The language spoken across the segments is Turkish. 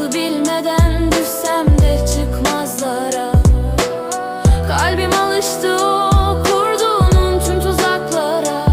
nasıl bilmeden düşsem de çıkmazlara Kalbim alıştı o kurduğunun tüm tuzaklara.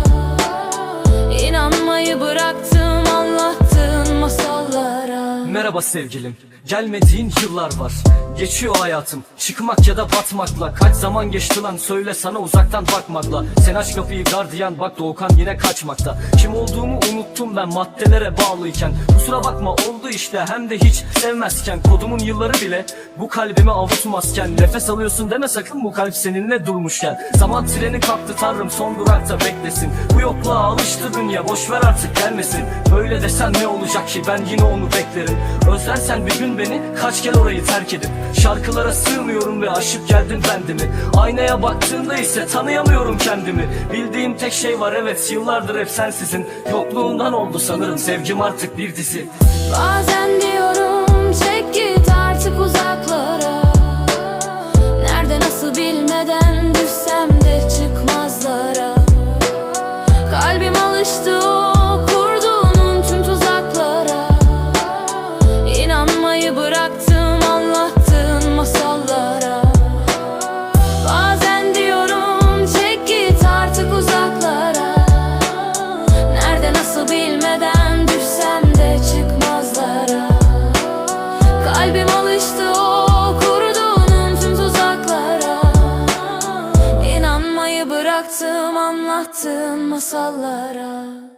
İnanmayı bıraktım anlattığın masallara. Merhaba sevgilim Gelmediğin yıllar var Geçiyor hayatım. Çıkmak ya da batmakla. Kaç zaman geçti lan? Söyle sana uzaktan bakmakla. Sen aç kapıyı gardiyan. Bak Doğukan yine kaçmakta. Kim olduğumu unuttum ben maddelere bağlıyken. Kusura bakma oldu işte. Hem de hiç sevmezken. Kodumun yılları bile bu kalbimi avutmazken. Nefes alıyorsun deme sakın. Bu kalp seninle durmuşken. Zaman treni kalktı tanrım. Son durakta beklesin. Bu yokluğa alıştı dünya. Boş ver artık gelmesin. Böyle desen ne olacak ki? Ben yine onu beklerim. Özlersen bir gün beni kaç kere orayı terk edip Şarkılara sığmıyorum ve aşık geldin bendimi. Aynaya baktığında ise tanıyamıyorum kendimi. Bildiğim tek şey var evet yıllardır hep sensizin Yokluğundan oldu sanırım sevgim artık bir dizi. Bazen diyorum çek git artık uzaklara. Nerede nasıl bilmeden düşsem de çıkmazlara. Kalbim alıştı bıraktım anlattığın masallara